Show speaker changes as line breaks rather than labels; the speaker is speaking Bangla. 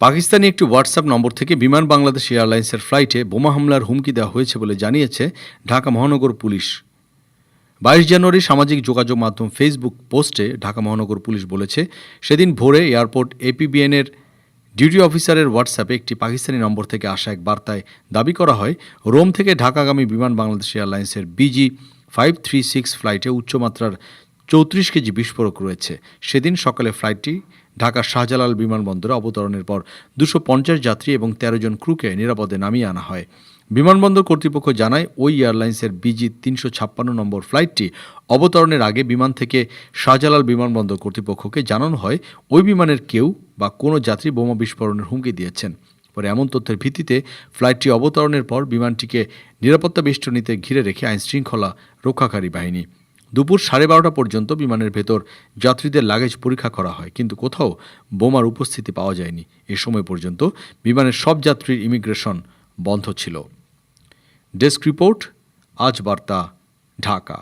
পাকিস্তানি একটি হোয়াটসঅ্যাপ নম্বর থেকে বিমান বাংলাদেশ এয়ারলাইন্সের ফ্লাইটে বোমা হামলার হুমকি দেওয়া হয়েছে বলে জানিয়েছে ঢাকা মহানগর পুলিশ। বাইশ জানুয়ারি সামাজিক যোগাযোগ মাধ্যম ফেসবুক পোস্টে ঢাকা মহানগর পুলিশ বলেছে, সেদিন ভোরে এয়ারপোর্ট এপিবিএনের ডিউটি অফিসারের হোয়াটসঅ্যাপে একটি পাকিস্তানি নম্বর থেকে আসা এক বার্তায় দাবি করা হয়, রোম থেকে ঢাকাগামী বিমান বাংলাদেশ এয়ারলাইন্সের বিজি ফাইভ থ্রি সিক্স ফ্লাইটে উচ্চমাত্রার চৌত্রিশ কেজি বিস্ফোরক রয়েছে। সেদিন সকালে ফ্লাইটটি ঢাকার শাহজালাল বিমানবন্দরে অবতরণের পর দুশো পঞ্চাশ যাত্রী এবং তেরো জন ক্রুকে নিরাপদে নামিয়ে আনা হয়। বিমানবন্দর কর্তৃপক্ষ জানায়, ওই এয়ারলাইন্সের বিজি তিনশো ছাপ্পান্ন নম্বর ফ্লাইটটি অবতরণের আগে বিমান থেকে শাহজালাল বিমানবন্দর কর্তৃপক্ষকে জানানো হয়, ওই বিমানের কেউ বা কোনো যাত্রী বোমা বিস্ফোরণের হুমকি দিয়েছেন। পরে এমন তথ্যের ভিত্তিতে ফ্লাইটটি অবতরণের পর বিমানটিকে নিরাপত্তা বেষ্টনীতে ঘিরে রেখে আইনশৃঙ্খলা রক্ষাকারী বাহিনী দুপুর সাড়ে বারোটা পর্যন্ত বিমানের ভেতর যাত্রীদের লাগেজ পরীক্ষা করা হয়, কিন্তু কোথাও বোমার উপস্থিতি পাওয়া যায়নি। এ সময় পর্যন্ত বিমানের সব যাত্রীর ইমিগ্রেশন বন্ধ ছিল। ডেস্ক রিপোর্ট আজ বার্তা, ঢাকা।